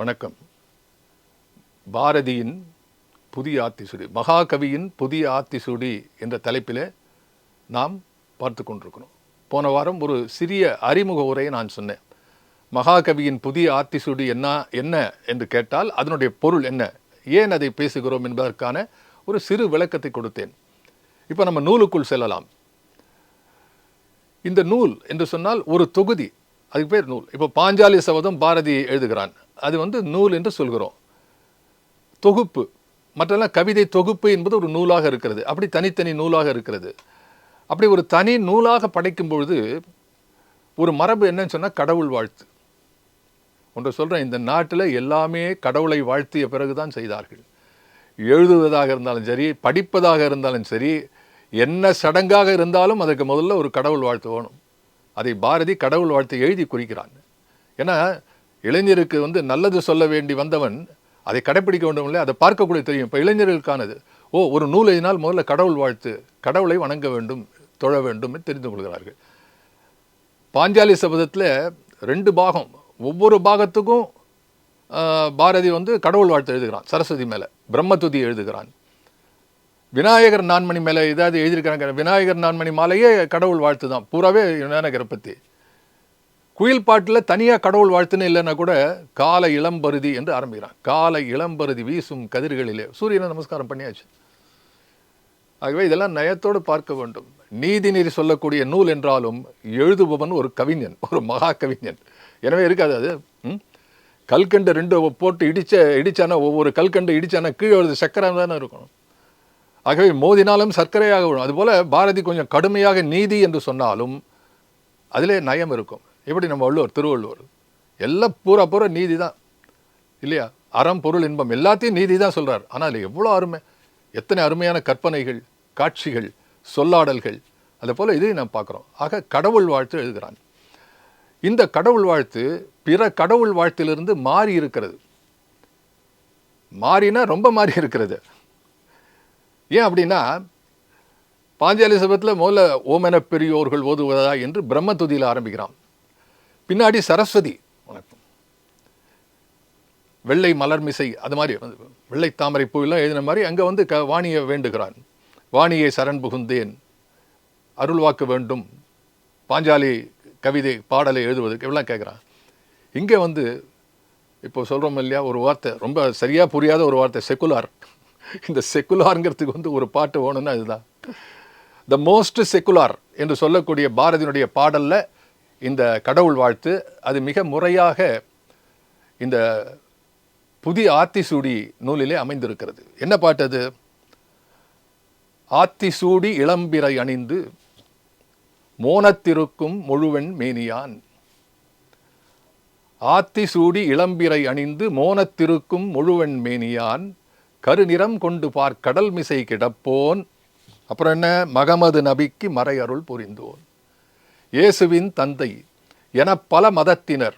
வணக்கம். பாரதியின் புதிய ஆத்திசுடி மகாகவியின் புதிய ஆத்திசுடி என்ற தலைப்பிலே நாம் பார்த்து கொண்டிருக்கிறோம். போன வாரம் ஒரு சிறிய அறிமுக உரையை நான் சொன்னேன். மகாகவியின் புதிய ஆத்திசுடி என்ன என்ன என்று கேட்டால் அதனுடைய பொருள் என்ன ஏன் அதை பேசுகிறோம் என்பதற்கான ஒரு சிறு விளக்கத்தை கொடுத்தேன். இப்போ நம்ம நூலுக்குள் செல்லலாம். இந்த நூல் என்று சொன்னால் ஒரு தொகுதி அதுக்கு பேர் நூல். இப்போ பாஞ்சாலி சபதம் பாரதி எழுதுகிறான். அது வந்து நூல் என்று சொல்கிறோம். தொகுப்பு. மற்றெல்லாம் கவிதை தொகுப்பு என்பது ஒரு நூலாக இருக்கிறது. அப்படி தனித்தனி நூலாக இருக்கிறது. அப்படி ஒரு தனி நூலாக படைக்கும் பொழுது ஒரு மரபு என்னன்னு சொன்னால் கடவுள் வாழ்த்து. ஒன்று சொல்கிறேன் இந்த நாட்டில் எல்லாமே கடவுளை வாழ்த்திய பிறகு தான் செய்தார்கள். எழுதுவதாக இருந்தாலும் சரி படிப்பதாக இருந்தாலும் சரி என்ன சடங்காக இருந்தாலும் அதுக்கு முதல்ல ஒரு கடவுள் வாழ்த்து வேணும். அதை பாரதி கடவுள் வாழ்த்து எழுதி குறிக்கிறான். ஏன்னா இளைஞருக்கு வந்து நல்லது சொல்ல வேண்டி வந்தவன் அதை கடைப்பிடிக்க வேண்டும் இல்லை அதை பார்க்கக்கூடிய தெரியும். இப்போ இளைஞர்களுக்கானது ஓ ஒரு நூல் எழுதினால் முதல்ல கடவுள் வாழ்த்து கடவுளை வணங்க வேண்டும் தொழ வேண்டும் என்று தெரிந்து கொள்கிறார்கள். பாஞ்சாலி சபதத்தில் ரெண்டு பாகம் ஒவ்வொரு பாகத்துக்கும் பாரதி வந்து கடவுள் வாழ்த்து எழுதுகிறான் சரஸ்வதி மேலே பிரம்மதுதி எழுதுகிறான். விநாயகர் நான்மணி மேலே ஏதாவது எழுதியிருக்கிறாங்க விநாயகர் நான்மணி மாலையே கடவுள் வாழ்த்து தான் பூராவே விநாயகரை பற்றி குயில் பாட்டில் தனியாக கடவுள் வாழ்த்துன்னு இல்லைன்னா கூட கால இளம்பருதி என்று ஆரம்பிக்கிறான். கால இளம்பருதி வீசும் கதிர்களிலே. சூரியனை நமஸ்காரம் பண்ணியாச்சு. ஆகவே இதெல்லாம் நயத்தோடு பார்க்க வேண்டும். நீதிநெறி சொல்லக்கூடிய நூல் என்றாலும் எழுதுபவன் ஒரு கவிஞன் ஒரு மகா கவிஞன் எனவே இருக்காது அது. ம்? கல்கண்டு ரெண்டு போட்டு இடித்த இடித்தானா ஒவ்வொரு கல்கண்டு இடித்தானா கீழே ஒரு சக்கரம் தானே இருக்கணும் ஆகவே மோதினாலும் சர்க்கரையாக விடும் அதுபோல் பாரதி கொஞ்சம் கடுமையாக நீதி என்று சொன்னாலும் அதிலே நயம் இருக்கும். எப்படி நம்ம வள்ளுவர் திருவள்ளுவர்? எல்லாம் பூரா பூரா நீதி தான் இல்லையா? அறம் பொருள் இன்பம் எல்லாத்தையும் நீதி தான் சொல்கிறார் ஆனால் அதில் எவ்வளோ அருமை? எத்தனை அருமையான கற்பனைகள் காட்சிகள் சொல்லாடல்கள். அதை போல இதையும் நாம் பார்க்குறோம். ஆக கடவுள் வாழ்த்து எழுதுகிறான். இந்த கடவுள் வாழ்த்து பிற கடவுள் வாழ்த்திலிருந்து மாறி இருக்கிறது. மாறினா ரொம்ப மாறி இருக்கிறது. ஏன் அப்படின்னா பாஞ்சாலி சபத்தில் முதல்ல ஓமென பெரியோர்கள் ஓதுவதா என்று பிரம்மதுதியில் ஆரம்பிக்கிறான். பின்னாடி சரஸ்வதி. வணக்கம். வெள்ளை மலர்மிசை அது மாதிரி வந்து வெள்ளை தாமரை பூவெல்லாம் எழுதின மாதிரி அங்கே வந்து க வாணியை வேண்டுகிறான். வாணியை சரண் புகுந்தேன். அருள்வாக்கு வேண்டும். பாஞ்சாலி கவிதை பாடலை எழுதுவதற்கு இவெல்லாம் கேட்குறான் இங்கே வந்து இப்போ சொல்கிறோம் இல்லையா ஒரு வார்த்தை ரொம்ப சரியாக புரியாத ஒரு வார்த்தை செக்குலார் இந்த செக்குலாருங்கிறதுக்கு வந்து ஒரு பாட்டு வேணும்னா இதுதான். த மோஸ்ட் செக்குலார் என்று சொல்லக்கூடிய பாரதியினுடைய பாடலில் இந்த கடவுள் வாழ்த்து அது மிக முறையாக இந்த புதிய ஆத்திசூடி நூலிலே அமைந்திருக்கிறது. என்ன பாட்டது ஆத்திசூடி இளம்பிறை அணிந்து மோனத்திருக்கும் முழுவன் மேனியான். ஆத்திசூடி இளம்பிறை அணிந்து மோனத்திருக்கும் முழுவன் மேனியான். கருநிறம் கொண்டு பார் கடல் மிசை கிடப்போன். அப்புறம் என்ன? மகமது நபிக்கு மறையருள் புரிந்தோன். இயேசுவின் தந்தை என பல மதத்தினர்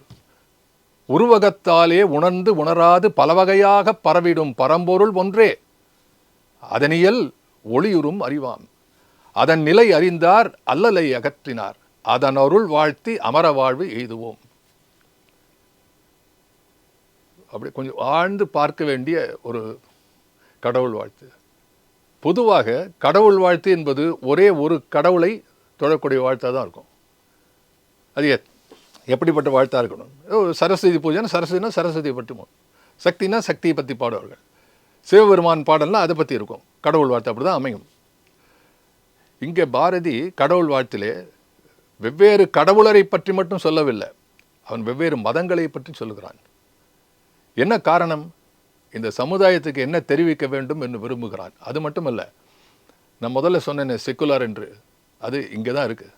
உருவகத்தாலே உணர்ந்து உணராது பலவகையாக பரவிடும் பரம்பொருள் ஒன்றே. அதனியல் ஒளியுறும் அறிவாம். அதன் நிலை அறிந்தார் அல்லலை அகற்றினார். அதன் அருள் வாழ்த்தி அமர வாழ்வு எய்துவோம். அப்படி கொஞ்சம் ஆழ்ந்து பார்க்க வேண்டிய ஒரு கடவுள் வாழ்த்து. பொதுவாக கடவுள் வாழ்த்து என்பது ஒரே ஒரு கடவுளை தொடக்கூடிய வாழ்த்தாக தான் இருக்கும். அது எப்படிப்பட்ட வாழ்த்தாக இருக்கணும்? ஓ, சரஸ்வதி பூஜைன்னா சரஸ்வதினா சரஸ்வதியை பற்றி சக்தினா சக்தியை பற்றி பாடுவார்கள். சிவபெருமான் பாடல்லாம் அதை பற்றி இருக்கும். கடவுள் வாழ்த்து அப்படி தான் அமையும். இங்கே பாரதி கடவுள் வாழ்த்திலே வெவ்வேறு கடவுளரை பற்றி மட்டும் சொல்லவில்லை. அவன் வெவ்வேறு மதங்களை பற்றி சொல்லுகிறான். என்ன காரணம்? இந்த சமுதாயத்துக்கு என்ன தெரிவிக்க வேண்டும் என்று விரும்புகிறான். அது மட்டுமல்ல நான் முதல்ல சொன்னேன் செக்குலார் என்று. அது இங்கே தான் இருக்குது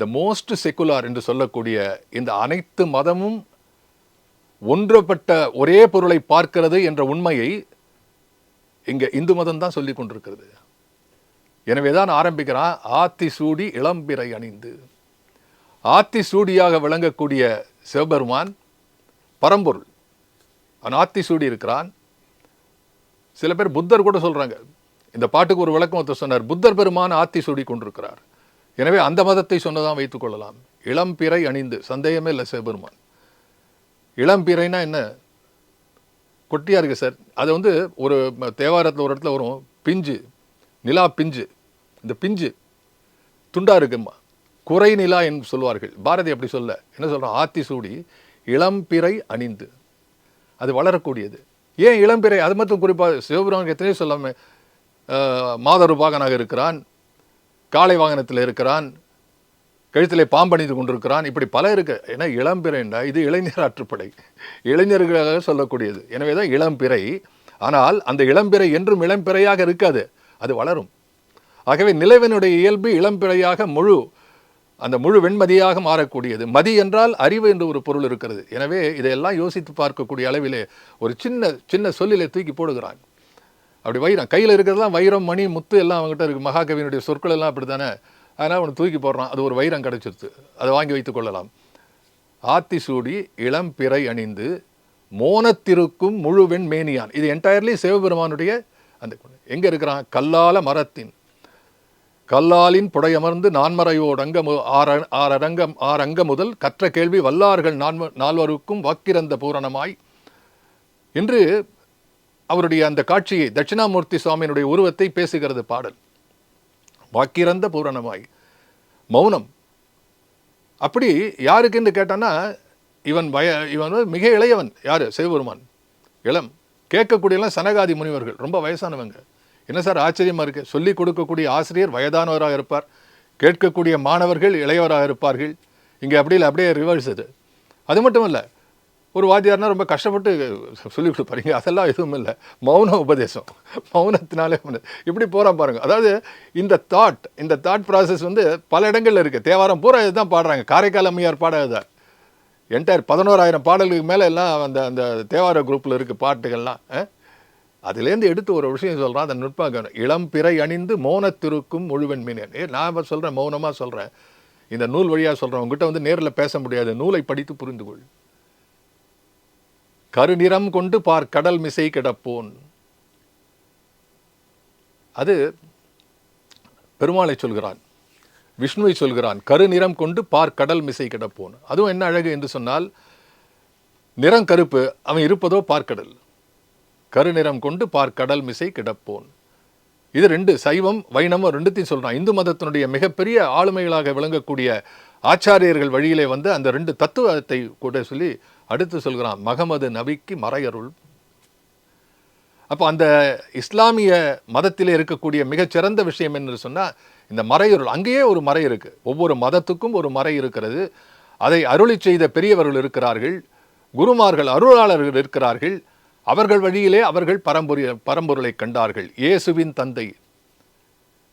த மோஸ்ட் செக்குலார் என்று சொல்லக்கூடிய இந்த அனைத்து மதமும் ஒன்றுபட்ட ஒரே பொருளை பார்க்கிறது என்ற உண்மையை இங்கே இந்து மதம் தான் சொல்லி கொண்டிருக்கிறது. எனவே தான் ஆரம்பிக்கிறான் ஆத்தி சூடி இளம்பிறை அணிந்து. ஆத்தி சூடியாக விளங்கக்கூடிய சிவபெருமான் பரம்பொருள். அவன் ஆத்தி சூடி இருக்கிறான். சில பேர் புத்தர் கூட சொல்கிறாங்க இந்த பாட்டுக்கு ஒரு விளக்கம் ஒருத்தர் சொன்னார் புத்தர் பெருமான் ஆத்தி சூடி கொண்டிருக்கிறார். எனவே அந்த மதத்தை சொன்னதான் வைத்துக் கொள்ளலாம். இளம்பிறை அணிந்து சந்தேகமே இல்லை சிவபெருமான் இளம்பிறைனா என்ன? கொட்டியாக இருக்குது சார். அது வந்து ஒரு தேவாரத்தில் ஒரு இடத்துல வரும். பிஞ்சு நிலா பிஞ்சு. இந்த பிஞ்சு துண்டா இருக்குமா? குறை நிலா என்று சொல்வார்கள். பாரதி அப்படி சொல்ல என்ன சொல்கிறோம் ஆத்தி சூடி இளம்பிறை அணிந்து. அது வளரக்கூடியது. ஏன் இளம்பிறை அது மட்டும் குறிப்பாக சிவபெருமானுக்கு எத்தனையோ சொல்லாமல் மாதரு பாகனாக இருக்கிறான். காளை வாகனத்தில் இருக்கிறான் கழுத்திலே பாம்பணிந்து கொண்டிருக்கிறான். இப்படி பல இருக்கு. ஏன்னா இளம்பிறைண்டா இது இளைஞர் ஆற்றுப்படை. இளைஞர்களாக சொல்லக்கூடியது. எனவே தான் இளம்பிறை. ஆனால் அந்த இளம்பிறை என்றும் இளம்பிறையாக இருக்காது. அது வளரும். ஆகவே நிலவினுடைய இயல்பு இளம்பிறையாக முழு அந்த முழு வெண்மதியாக மாறக்கூடியது. மதி என்றால் அறிவு என்று ஒரு பொருள் இருக்கிறது. எனவே இதையெல்லாம் யோசித்து பார்க்கக்கூடிய அளவிலே ஒரு சின்ன சின்ன சொல்லிலே தூக்கி போடுகிறான். அப்படி வைரம். கையில் இருக்கிறதெல்லாம் வைரம் மணி முத்து எல்லாம் அவங்ககிட்ட இருக்குது மகாகவியினுடைய சொற்கள் எல்லாம் அப்படி தானே அதனால் அவனை தூக்கி போடுறான். அது ஒரு வைரம் கிடைச்சிருது அதை வாங்கி வைத்து கொள்ளலாம். ஆத்தி சூடி இளம் பிறை அணிந்து மோனத்திருக்கும் முழுவெண் மேனியான் இது என்டையர்லி சிவபெருமானுடைய அந்த எங்கே இருக்கிறான்? கல்லால மரத்தின். கல்லாலின் புடையமர்ந்து நான்மறையோடங்க ஆற ஆறரங்கம் ஆறங்க முதல் கற்ற கேள்வி வல்லார்கள் நான் நால்வருக்கும் வாக்கிறந்த பூரணமாய். என்று அவருடைய அந்த காட்சியை தட்சிணாமூர்த்தி சுவாமியினுடைய உருவத்தை பேசுகிறது பாடல். வாக்கிறந்த பூரணமாய். மௌனம். அப்படி யாருக்குன்னு கேட்டான்னா இவன் வய இவன் மிக இளையவன். யார்? சிவபெருமான். இளம். கேட்கக்கூடியலாம் சனகாதி முனிவர்கள். ரொம்ப வயசானவங்க. என்ன சார் ஆச்சரியமாக இருக்கு? சொல்லிக் கொடுக்கக்கூடிய ஆசிரியர் வயதானவராக இருப்பார். கேட்கக்கூடிய மாணவர்கள் இளையவராக இருப்பார்கள். இங்கே அப்படி இல்லை அப்படியே ரிவர்ஸ் அது அது மட்டும் இல்லை ஒரு வாத்தியார்னா ரொம்ப கஷ்டப்பட்டு சொல்லிக் கொடுப்பாருங்க அதெல்லாம் எதுவும் இல்லை. மௌன உபதேசம். மௌனத்தினாலே வந்து இப்படி போகிறான் பாருங்கள் அதாவது இந்த தாட் இந்த தாட் ப்ராசஸ் வந்து பல இடங்களில் இருக்குது தேவாரம் பூரா இதுதான் பாடுறாங்க. காரைக்கால் அம்மையார் பாடாத என்டையர் பதினோராயிரம் பாடல்களுக்கு மேலே எல்லாம் அந்த அந்த தேவார குரூப்பில் இருக்குது பாட்டுகள்லாம். அதுலேருந்து எடுத்து ஒரு விஷயம் சொல்கிறான் அந்த நுட்பம் இளம் பிறை அணிந்து மௌனத்திருக்கும் முழுவன் மீனன் ஏ நான் சொல்கிறேன் மௌனமாக சொல்கிறேன் இந்த நூல் வழியாக சொல்கிறேன் உங்ககிட்ட வந்து நேரில் பேச முடியாது. நூலை படித்து புரிந்து கொள். கருநிறம் கொண்டு பார் கடல் மிசை கிடப்போன். அது பெருமாளை சொல்கிறான் விஷ்ணுவை சொல்கிறான் கருநிறம் கொண்டு பார் கடல் மிசை கிடப்போன். அதுவும் என்ன அழகு என்று சொன்னால் நிறம் கருப்பு அவன் இருப்பதோ பார்க்கடல் கருநிறம் கொண்டு பார் கடல் மிசை கிடப்போன். இது ரெண்டு சைவம் வைணவம் ரெண்டுத்தையும் சொல்றான். இந்து மதத்தினுடைய மிகப்பெரிய ஆளுமைகளாக விளங்கக்கூடிய ஆச்சாரியர்கள் வழியிலே வந்து அந்த ரெண்டு தத்துவத்தை கூட சொல்லி அடுத்து சொல்கிறான் மகமது நபிக்கு மறையருள். அப்போ அந்த இஸ்லாமிய மதத்திலே இருக்கக்கூடிய மிகச்சிறந்த விஷயம் என்று சொன்னால் இந்த மறையருள் அங்கேயே ஒரு மறை இருக்கு. ஒவ்வொரு மதத்துக்கும் ஒரு மறை இருக்கிறது. அதை அருளி செய்த பெரியவர்கள் இருக்கிறார்கள் குருமார்கள் அருளாளர்கள் இருக்கிறார்கள். அவர்கள் வழியிலே அவர்கள் பரம்பொரு பரம்பொருளை கண்டார்கள். இயேசுவின் தந்தை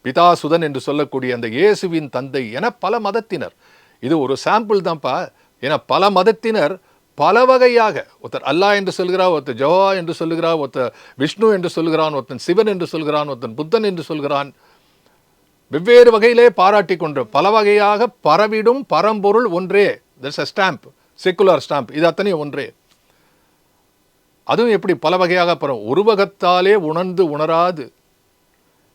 பிதாசுதன் என்று சொல்லக்கூடிய அந்த இயேசுவின் தந்தை என பல மதத்தினர். இது ஒரு சாம்பிள் தான்ப்பா. ஏன்னா பல மதத்தினர் பல வகையாக ஒருத்தர் அல்லாஹ் என்று சொல்கிறார் ஒருத்தர் ஜோவா என்று சொல்கிறார் ஒருத்தர் விஷ்ணு என்று சொல்கிறான் ஒருத்தன் சிவன் என்று சொல்கிறான் ஒருத்தன் புத்தன் என்று சொல்கிறான். வெவ்வேறு வகையிலே பாராட்டி கொண்டு பல வகையாக பரவிடும் பரம்பொருள் ஒன்றே. That's a stamp secular stamp இது அத்தனையும் ஒன்றே. அதுவும் எப்படி பல வகையாக பரவும். உருவகத்தாலே உணர்ந்து உணராது.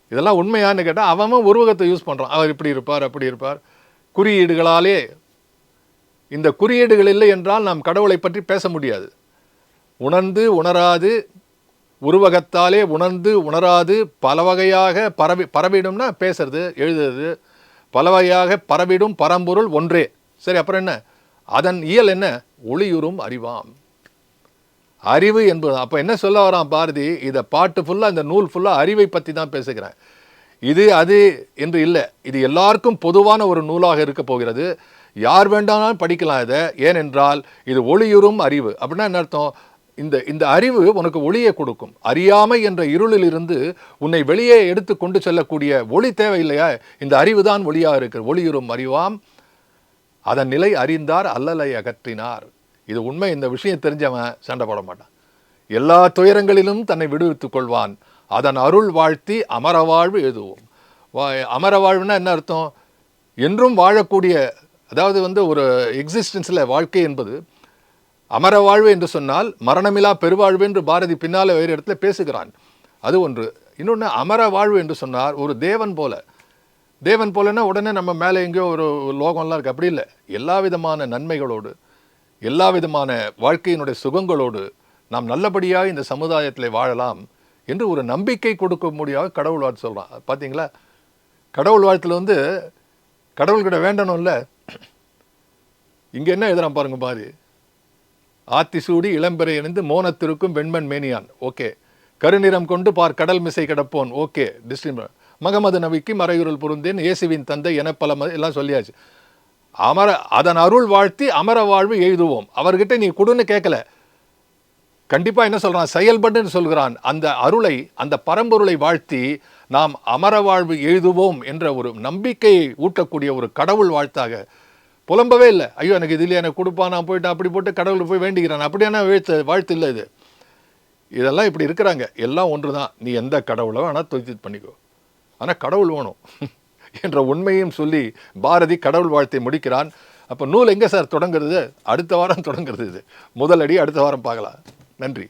இதெல்லாம் உண்மையான்னு கேட்டால் அவன் உருவகத்தை யூஸ் பண்ணுறான் அவர் இப்படி இருப்பார் அப்படி இருப்பார். குறியீடுகளாலே. இந்த குறியீடுகள் இல்லை என்றால் நாம் கடவுளை பற்றி பேச முடியாது. உணர்ந்து உணராது உருவகத்தாலே உணர்ந்து உணராது பல வகையாக பரவி பரவிடும்னா பேசுறது எழுதுறது. பல வகையாக பரவிடும் பரம்பொருள் ஒன்றே. சரி அப்புறம் என்ன? அதன் இயல் என்ன? ஒளியுறும் அறிவாம். அறிவு என்பது அப்போ என்ன சொல்ல வரான் பாரதி? இதை பாட்டு ஃபுல்லாக இந்த நூல் ஃபுல்லாக அறிவை பற்றி தான் பேசுகிறேன். இது அது என்று இல்லை. இது எல்லாருக்கும் பொதுவான ஒரு நூலாக இருக்க போகிறது. யார் வேண்டாலும் படிக்கலாம் இதை. ஏனென்றால் இது ஒளியுறும் அறிவு. அப்படின்னா என்ன அர்த்தம்? இந்த இந்த அறிவு உனக்கு ஒளியை கொடுக்கும். அறியாமை என்ற இருளிலிருந்து உன்னை வெளியே எடுத்து கொண்டு செல்லக்கூடிய ஒளி தேவையில்லையா? இந்த அறிவு தான் ஒளியாக இருக்கிறது. ஒளியுறும் அறிவாம். அதன் நிலை அறிந்தார் அல்லலை அகற்றினார். இது உண்மை. இந்த விஷயம் தெரிஞ்சவன் சண்டை போட மாட்டான். எல்லா துயரங்களிலும் தன்னை விடுவித்துக் கொள்வான். அதன் அருள் வாழ்த்தி அமரவாழ்வு எழுதுவோம். வா- அமரவாழ்வுனா என்ன அர்த்தம்? என்றும் வாழக்கூடிய அதாவது வந்து ஒரு எக்ஸிஸ்டன்ஸில் வாழ்க்கை என்பது அமர வாழ்வு என்று சொன்னால் மரணமில்லா பெருவாழ்வு என்று பாரதி பின்னால் வேறு இடத்துல பேசுகிறான். அது ஒன்று. இன்னொன்று அமர வாழ்வு என்று சொன்னார் ஒரு தேவன் போல. தேவன் போலன்னா உடனே நம்ம மேலே எங்கேயோ ஒரு லோகம்லாம் இருக்குது அப்படி இல்லை. எல்லா விதமான நன்மைகளோடு எல்லா விதமான வாழ்க்கையினுடைய சுகங்களோடு நாம் நல்லபடியாக இந்த சமுதாயத்தில் வாழலாம். என்று ஒரு நம்பிக்கை கொடுக்க முடியாத கடவுள் வாழ்த்து சொல்கிறான் பார்த்தீங்களா கடவுள் வாழ்த்துல வந்து கடவுள்கிட்ட வேண்டணும்ல. இங்கே என்ன எழுதுறான் பாருங்க மாதிரி ஆத்தி சூடி இளம்பெறை இணைந்து மோனத்திற்கும் வெண்மண் மேனியான். ஓகே. கருநிறம் கொண்டு பார் கடல் மிசை கிடப்போன். ஓகே. டிஸ்ட்ரிம் மகமது நபிக்கு மறையுருள் பொருந்தேன். இயேசுவின் தந்தை என பல எல்லாம் சொல்லியாச்சு. அமர அதன் அருள் வாழ்த்தி அமர வாழ்வு எழுதுவோம் அவர்கிட்ட நீ கொடுன்னு கேட்கல கண்டிப்பாக என்ன சொல்கிறான் செயல்படுன்னு சொல்கிறான். அந்த அருளை அந்த பரம்பொருளை வாழ்த்தி நாம் அமர வாழ்வு எழுதுவோம் என்ற ஒரு நம்பிக்கையை ஊட்டக்கூடிய ஒரு கடவுள் வாழ்த்தாக. புலம்பவே இல்லை. ஐயோ எனக்கு இதுல எனக்கு கொடுப்பான் நான் போயிட்டு அப்படி போட்டு கடவுளை போய் வேண்டிக்கிறான். அப்படியான வாழ்த்து வாழ்த்து இல்லை இது? இதெல்லாம் இப்படி இருக்கிறாங்க. எல்லாம் ஒன்று தான் நீ எந்த கடவுளோ ஆனால் தொய்த்து பண்ணிக்கோ. ஆனால் கடவுள் வேணும் என்ற உண்மையும் சொல்லி பாரதி கடவுள் வாழ்த்தை முடிக்கிறான். அப்போ நூல் எங்கே சார் தொடங்குறது? அடுத்த வாரம் தொடங்குறது இது. முதல் அடி அடுத்த வாரம் பார்க்கலாம். நன்றி.